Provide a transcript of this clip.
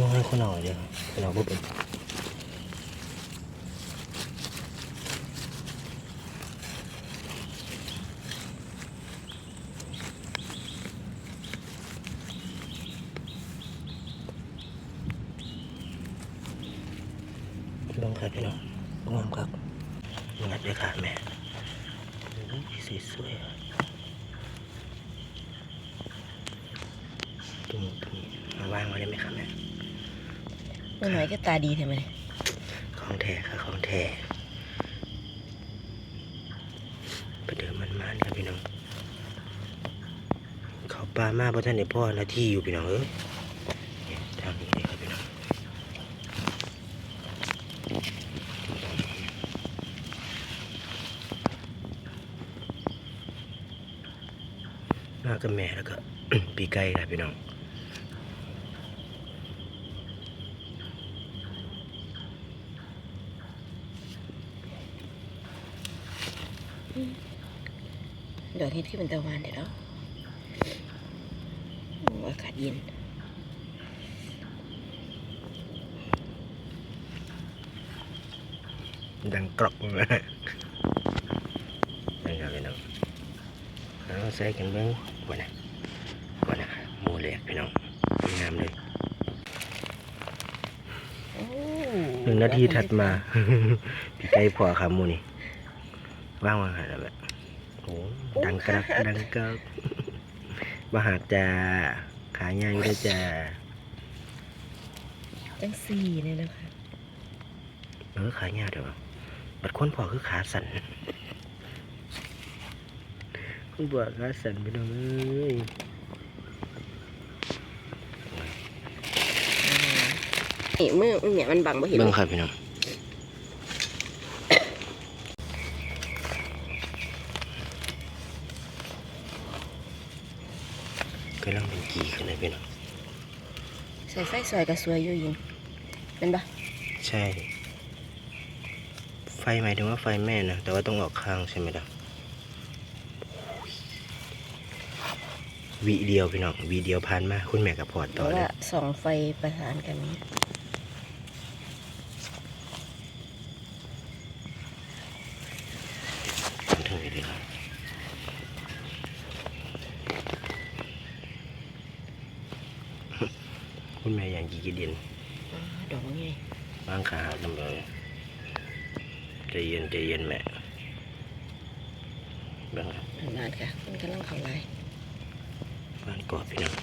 มองให้คนเอาเดียวคนเอาบ่เป็นลองครับพี่น้องงามครับงัดเลยค่ะแม่อุ้ยสวยๆตรงนี้ตรงนี้มาวางไว้ได้ไหมครับแม่ หน่อยก็ตาดีใช่ไมของแท้ค่ะของแท้ไปเดินมันมานครับพี่น้อง เขาปลามากเพราะท่านในพ่อหน้าที่อยู่พี่น้องเอ้ยทางนี้เลยครับพี่น้องมากับแม่แล้วก็ปีไก่ครับพี่น้อง ดอกเห็ดที่เป็นตะวันเดี๋ยวเนาะโอ้อากาศเย็นดังกรอกมานั่นครับพี่น้องเราใส่กันเบ้างวันนะวันนะหมูเหล็กพี่น้องงามเลยโอ้หนึ่งนาทีถัดมาพี่ไก่พอครับหมูนี่ ว่างวางหาแล้วแบบโอ้ดังกระดังกระว่าหากจะขาย่างอยู่ด้วยจ้าจังสี่เลยนะคะ เออขาย่างเดี๋ยวบัดคนพอคือขาสั่นคนบวกขาสั่นพี่น้องเอ้ยนี่มือเนี่ยมันบังบ่เห็นเบิ่งครับพี่น้อง กำลังเป็นกีขึ้นเลยพี่น้องใส่ไฟซอยกับสวยอยู่ยิงเป็นปะใช่ ไฟหมายถึงว่าไฟแม่นะแต่ว่าต้องออกข้างใช่ไหมล่ะวีเดียวพี่น้องวีเดียวผ่านมากคุณแม่กับพอดเพต่อเลยสองไฟประสานกันนี้ถึงเลยครับ คุณแม่อย่างกีกระเดียนอ๋อดอกไงวางขาทำเลยใจเย็นใจเย็นแม่บ้างครับ ทำงานค่ะ มันกำลังเข้าไลน์ บ้านกอดพี่น้อง